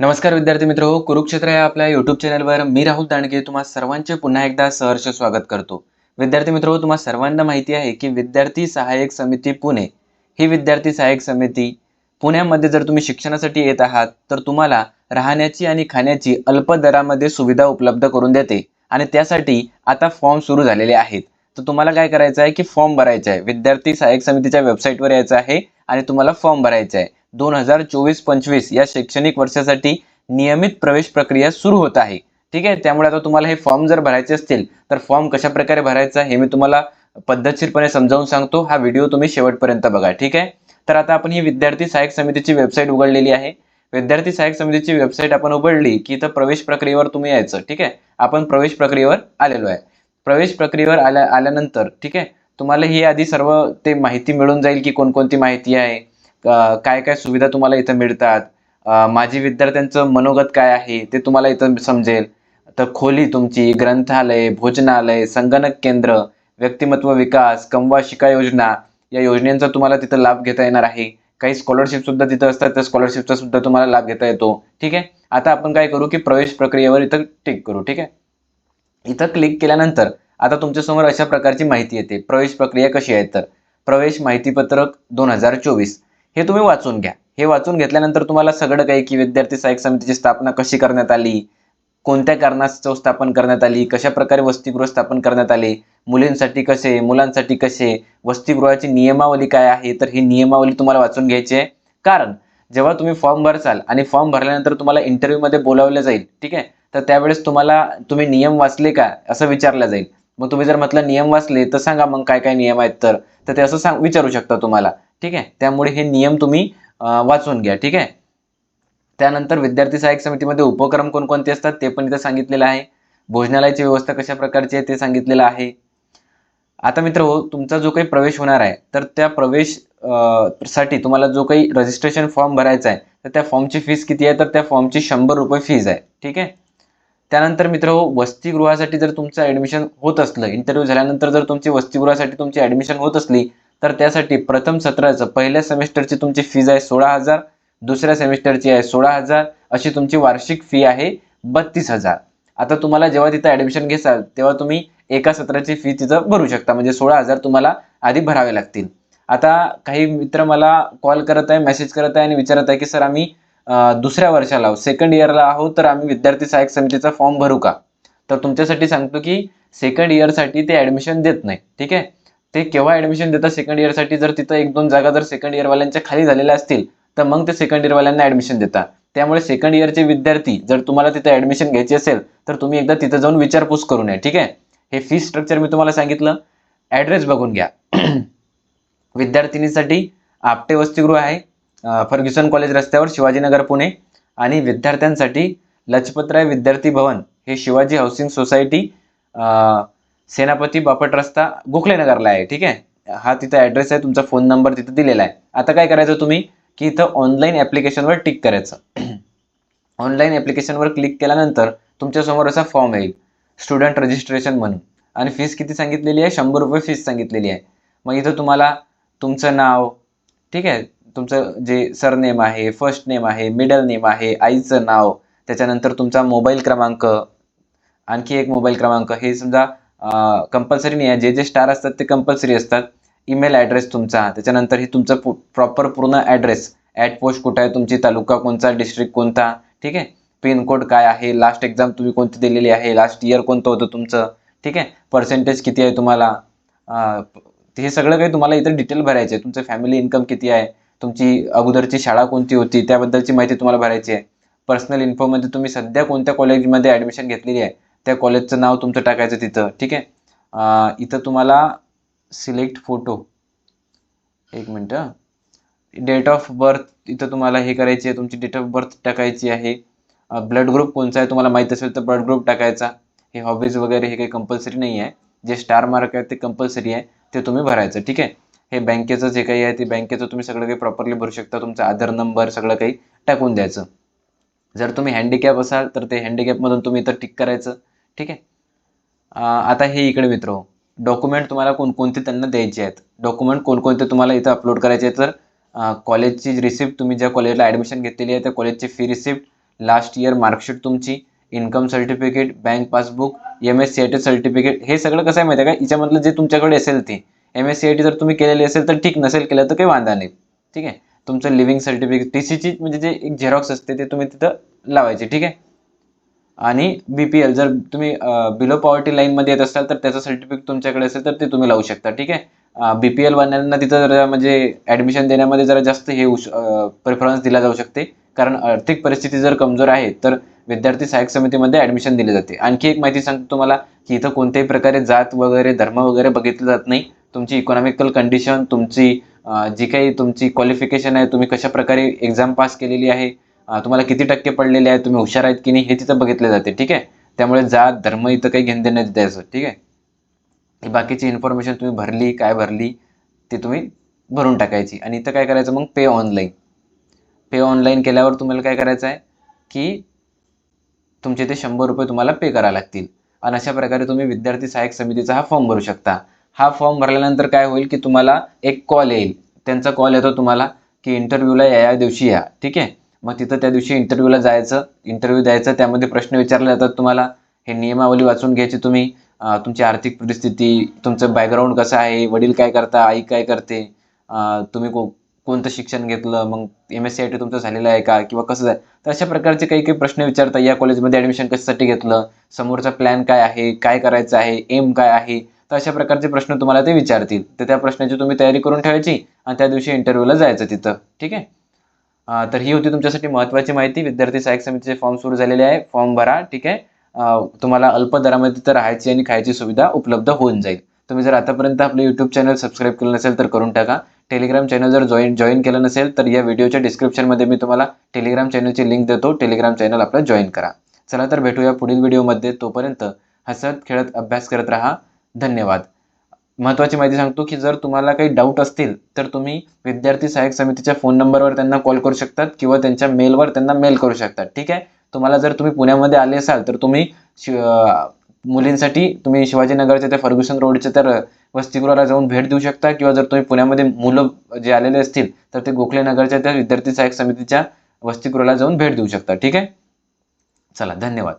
नमस्कार विद्यार्थी मित्र हो कुरुक्षेत्र या आपल्या युट्यूब चॅनलवर मी राहुल दांडगे तुम्हा सर्वांचे पुन्हा एकदा सहर्ष स्वागत करतो. विद्यार्थी मित्र हो तुम्हा सर्वांना माहिती आहे की विद्यार्थी सहाय्यक समिती पुणे ही विद्यार्थी सहाय्यक समिती पुण्यामध्ये जर तुम्ही शिक्षणासाठी येत आहात तर तुम्हाला राहण्याची आणि खाण्याची अल्प दरामध्ये सुविधा उपलब्ध करून देते आणि त्यासाठी आता फॉर्म सुरू झालेले आहेत. तर तुम्हाला काय करायचं आहे की फॉर्म भरायचा आहे. विद्यार्थी सहाय्यक समितीच्या वेबसाईटवर यायचं आहे आणि तुम्हाला फॉर्म भरायचा आहे. दोन हजार चोवीस पंचवीस या शैक्षणिक वर्षासाठी नियमित प्रवेश प्रक्रिया सुरू होत आहे. ठीक आहे? त्यामुळे आता तुम्हाला हे फॉर्म जर भरायचे असतील तर फॉर्म कशा प्रकारे भरायचा हे मी तुम्हाला पद्धतशीरपणे समजावून सांगतो. हा व्हिडिओ तुम्ही शेवटपर्यंत बघा. ठीक आहे? तर आता आपण ही विद्यार्थी सहाय्यक समितीची वेबसाईट उघडलेली आहे. विद्यार्थी सहाय्यक समितीची वेबसाईट आपण उघडली की इथं प्रवेश प्रक्रियेवर तुम्ही यायचं. ठीक आहे? आपण प्रवेश प्रक्रियेवर आलेलो आहे. प्रवेश प्रक्रियेवर आल्या आल्यानंतर ठीक आहे? तुम्हाला ही आधी सर्व ते माहिती मिळून जाईल की कोणकोणती माहिती आहे? काय काय सुविधा तुम्हाला इथं मिळतात? माझी विद्यार्थ्यांचं मनोगत काय आहे ते तुम्हाला इथं समजेल. तर खोली तुमची ग्रंथालय भोजनालय संगणक केंद्र व्यक्तिमत्व विकास कमवा शिका योजना या योजनेचा तुम्हाला तिथं लाभ घेता येणार आहे. काही स्कॉलरशिप सुद्धा तिथं असतात त्या स्कॉलरशिपचा सुद्धा तुम्हाला लाभ घेता येतो. ठीक आहे? आता आपण काय करू की प्रवेश प्रक्रियेवर इथं टिक करू. ठीक आहे? इथं क्लिक केल्यानंतर आता तुमच्यासमोर अशा प्रकारची माहिती येते. प्रवेश प्रक्रिया कशी आहे तर? प्रवेश माहितीपत्रक दोन हजार चोवीस. हे तुम्ही वाचून घ्या. हे वाचून घेतल्यानंतर तुम्हाला सगळं काही की विद्यार्थी सहाय्यक समितीची स्थापना कशी करण्यात आली कोणत्या कारणास्तव स्थापन करण्यात आली कशा प्रकारे वसतिगृह स्थापन करण्यात आले मुलींसाठी कसे मुलांसाठी कसे वसतिगृहाची नियमावली काय आहे तर ही नियमावली तुम्हाला वाचून घ्यायची आहे. कारण जेव्हा तुम्ही फॉर्म भरसाल आणि फॉर्म भरल्यानंतर तुम्हाला इंटरव्ह्यूमध्ये बोलावलं जाईल ठीक आहे? तर त्यावेळेस तुम्हाला तुम्ही नियम वाचले का असं विचारलं जाईल. मग तुम्ही जर म्हटलं नियम वाचले तर सांगा मग काय काय नियम आहेत तर. तर ते असं सांग विचारू शकता तुम्हाला. ठीक आहे? त्यामुळे हे नियम तुम्ही वाचून घ्या ठीक आहे? त्यानंतर विद्यार्थी सहाय्यक समितीमध्ये उपक्रम कोणकोणते असतात ते पण इथं सांगितलेलं आहे. भोजनालयाची व्यवस्था कशा प्रकारची आहे ते सांगितलेलं आहे. आता मित्र हो तुमचा जो काही प्रवेश होणार आहे तर त्या प्रवेशसाठी तुम्हाला जो काही रजिस्ट्रेशन फॉर्म भरायचा आहे तर त्या फॉर्मची फीस किती आहे? तर त्या फॉर्मची शंभर रुपये फीज आहे ठीक आहे? त्यानंतर मित्र हो वसतिगृहासाठी जर तुमचं ॲडमिशन होत असलं इंटरव्ह्यू झाल्यानंतर जर तुमची वसतिगृहासाठी तुमची ॲडमिशन होत असली तर त्यासाठी प्रथम सत्राचं पहिल्या सेमिस्टरची तुमची फीज आहे सोळा हजार दुसऱ्या सेमिस्टरची आहे सोळा हजार अशी तुमची वार्षिक फी आहे बत्तीस हजार. आता तुम्हाला जेव्हा तिथं ॲडमिशन घेसाल तेव्हा तुम्ही एका सत्राची फी तिथं भरू शकता. म्हणजे सोळा हजार तुम्हाला आधी भरावे लागतील. आता काही मित्र मला कॉल करत आहे मेसेज करत आहे आणि विचारत आहे की सर आम्ही दुसऱ्या वर्षाला आहोत. सेकंड इयरला आहोत तर आम्ही विद्यार्थी सहाय्यक समितीचा फॉर्म भरू का? तर तुमच्यासाठी सांगतो की सेकंड इयरसाठी ते ॲडमिशन देत नाही. ठीक आहे? ते केव्हा ॲडमिशन देतात सेकंड इयरसाठी जर तिथं एक दोन जागा जर सेकंड इयरवाल्यांच्या खाली झालेल्या असतील तर मग ते सेकंड इयरवाल्यांना ॲडमिशन देतात. त्यामुळे सेकंड इयरचे विद्यार्थी जर तुम्हाला तिथे ॲडमिशन घ्यायची असेल तर तुम्ही एकदा तिथं जाऊन विचारपूस करून या ठीक आहे? हे फी स्ट्रक्चर मी तुम्हाला सांगितलं. ॲड्रेस बघून घ्या. विद्यार्थिनीसाठी आपटे वसतिगृह आहे फर्ग्युसन कॉलेज रस्त्यावर शिवाजीनगर पुणे. आणि विद्यार्थ्यांसाठी लजपतराय विद्यार्थी भवन हे शिवाजी हाऊसिंग सोसायटी सेनापती बापट रस्ता गोखलेनगरला आहे ठीक आहे? हा तिथं ॲड्रेस आहे तुमचा फोन नंबर तिथं दिलेला आहे. आता काय करायचं तुम्ही? की इथं ऑनलाईन ॲप्लिकेशनवर टिक करायचं. ऑनलाईन ॲप्लिकेशनवर क्लिक केल्यानंतर तुमच्यासमोर असा फॉर्म येईल. स्टुडंट रजिस्ट्रेशन म्हणून. आणि फीस किती सांगितलेली आहे? शंभर रुपये फीस सांगितलेली आहे. मग इथं तुम्हाला तुमचं नाव ठीक आहे? तुमचं जे सरनेम आहे फर्स्ट नेम आहे मिडल नेम आहे आईचं नाव त्याच्यानंतर तुमचा मोबाईल क्रमांक आणखी एक मोबाईल क्रमांक. हे समजा कंपल्सरी नाही आहे. जे जे स्टार असतात ते कंपल्सरी असतात. ईमेल ॲड्रेस तुमचा. त्याच्यानंतर हे तुमचं प्रॉपर पूर्ण ॲड्रेस ॲट पोस्ट कुठं आहे? तुमची तालुका कोणता? डिस्ट्रिक्ट कोणता? ठीक आहे? पिनकोड काय आहे? लास्ट एक्झाम तुम्ही कोणती दिलेली आहे? लास्ट इयर कोणतं होतं तुमचं? ठीक आहे? पर्सेंटेज किती आहे तुम्हाला? हे सगळं काही तुम्हाला इथं डिटेल भरायचे आहे तुमचं फॅमिली इन्कम किती आहे? तुमची अगोदरची शाळा कोणती होती? त्याबद्दलची माहिती तुम्हाला भरायची आहे. पर्सनल इन्फोमध्ये तुम्ही सध्या कोणत्या कॉलेजमध्ये ॲडमिशन घेतलेली आहे? त्या कॉलेजचं नाव तुमचं टाकायचं तिथं ठीक आहे? इथं तुम्हाला सिलेक्ट फोटो. एक मिनटं डेट ऑफ बर्थ इथं तुम्हाला हे करायची आहे तुमची डेट ऑफ बर्थ टाकायची आहे. ब्लड ग्रुप कोणचा आहे तुम्हाला माहीत असेल तर ब्लड ग्रुप टाकायचा. हे हॉबीज वगैरे हे काही कंपल्सरी नाही आहे. जे स्टार मार्क आहे ते कंपल्सरी आहे ते तुम्ही भरायचं ठीक आहे? हे बँकेचं जे काही आहे ते बँकेचं तुम्ही सगळं काही प्रॉपरली भरू शकता. तुमचा आधार नंबर सगळं काही टाकून द्यायचं. जर तुम्ही हँडिकॅप असाल तर ते हँडिकॅपमधून तुम्ही इथं टिक करायचं. ठीक आहे? आता हे इकडे मित्र डॉक्युमेंट तुम्हाला कोणकोणते त्यांना द्यायचे आहेत? डॉक्युमेंट कोणकोणते तुम्हाला इथं अपलोड करायचे आहेत? तर कॉलेजची रिसिप्ट तुम्ही ज्या कॉलेजला ॲडमिशन घेतलेली आहे त्या कॉलेजची fee receipt last year marksheet तुमची income certificate bank passbook M S C I T certificate हे सगळं कसं आहे माहिती आहे का? याच्यामधलं जे तुमच्याकडे असेल ते. M S C I T जर तुम्ही केलेली असेल तर ठीक नसेल केलं तर काही वांधा नाही. ठीक आहे? तुमचं लिव्हिंग सर्टिफिकेट टी सीची म्हणजे जे एक झेरॉक्स असते ते तुम्ही तिथं लावायचे. ठीक आहे? आणि बी पी एल जर तुम्ही बिलो पॉवर्टी लाईनमध्ये येत असाल तर त्याचं सर्टिफिकेट तुमच्याकडे असेल तर ते तुम्ही लावू शकता ठीक आहे? बी पी एल वाल्यांना तिथं जरा म्हणजे ॲडमिशन देण्यामध्ये जरा जास्त हे प्रेफरन्स दिला जाऊ शकते. कारण आर्थिक परिस्थिती जर कमजोर आहे तर विद्यार्थी सहाय्यक समितीमध्ये ॲडमिशन दिले जाते. आणखी एक माहिती सांगतो तुम्हाला की इथं कोणत्याही प्रकारे जात वगैरे धर्म वगैरे बघितलं जात नाही. तुमची इकॉनॉमिकल कंडिशन तुमची जी काही तुमची क्वालिफिकेशन आहे तुम्ही कशा प्रकारे एक्झाम पास केलेली आहे तुम्हाला किती टक्के पडलेले आहेत तुम्ही हुशार आहेत की नाही हे तिथं बघितले जाते ठीक आहे? त्यामुळे जात धर्म इथं काही घेणं देण्यात द्यायचं ठीक आहे? ही बाकीची इन्फॉर्मेशन तुम्ही भरली काय भरली ते तुम्ही भरून टाकायची. आणि इथं काय करायचं मग? पे ऑनलाईन पे ऑनलाईन केल्यावर तुम्हाला काय करायचं आहे की तुमचे ते शंभर रुपये तुम्हाला पे करावे लागतील. आणि अशा प्रकारे तुम्ही विद्यार्थी सहाय्यक समितीचा हा फॉर्म भरू शकता. हा फॉर्म भरल्यानंतर काय होईल की तुम्हाला एक कॉल येईल. त्यांचा कॉल येतो तुम्हाला की इंटरव्ह्यूला या या दिवशी या ठीक आहे? मग तिथं त्या दिवशी इंटरव्ह्यूला जायचं. इंटरव्ह्यू द्यायचं. त्यामध्ये प्रश्न विचारले जातात तुम्हाला हे नियमावली वाचून घ्यायची तुम्ही? तुमची आर्थिक परिस्थिती तुमचं बॅकग्राऊंड कसं आहे? वडील काय करता? आई काय करते? तुम्ही को कोणतं शिक्षण घेतलं? मग M S C I T तुमचं झालेलं आहे का? किंवा कसं आहे तर अशा प्रकारचे काही काही प्रश्न विचारता या कॉलेजमध्ये ॲडमिशन कशासाठी घेतलं? समोरचा प्लॅन काय आहे? काय करायचं आहे? एम काय आहे? तर अशा प्रकारचे प्रश्न तुम्हाला ते विचारतील. तर त्या प्रश्नाची तुम्ही तयारी करून ठेवायची आणि त्या दिवशी इंटरव्ह्यूला जायचं तिथं. ठीक आहे? तर ही होती तुमच्यासाठी महत्त्वाची माहिती. विद्यार्थी सहाय्यक समितीचे फॉर्म सुरू झालेले आहे. फॉर्म भरा ठीक आहे? तुम्हाला अल्प दरामध्ये तर राहायची आणि खायची सुविधा उपलब्ध होऊन जाईल. तुम्ही जर आतापर्यंत आपलं यूट्यूब चॅनल सबस्क्राईब केलं नसेल तर करून टाका. टेलिग्राम चॅनल जर जॉईन जॉईन केलं नसेल तर या व्हिडिओच्या डिस्क्रिप्शनमध्ये मी तुम्हाला टेलिग्राम चॅनलची लिंक देतो. टेलिग्राम चॅनल आपलं जॉईन करा. चला तर भेटूया पुढील व्हिडिओमध्ये तोपर्यंत हसत खेळत अभ्यास करत राहा. धन्यवाद. महत्त्वाची माहिती सांगतो की जर तुम्हाला काही डाऊट असतील तर तुम्ही विद्यार्थी सहाय्यक समितीच्या फोन नंबरवर त्यांना कॉल करू शकतात किंवा त्यांच्या मेलवर त्यांना मेल करू शकतात ठीक आहे? तुम्हाला जर तुम्ही पुण्यामध्ये आले असाल तर तुम्ही शि मुलींसाठी तुम्ही शिवाजीनगरच्या त्या फर्ग्युसन रोडच्या तर वसतिगृहाला जाऊन भेट देऊ शकता किंवा जर तुम्ही पुण्यामध्ये मुलं जे आलेले असतील तर ते गोखले नगरच्या त्या विद्यार्थी सहाय्यक समितीच्या वसतिगृहाला जाऊन भेट देऊ शकता ठीक आहे? चला धन्यवाद.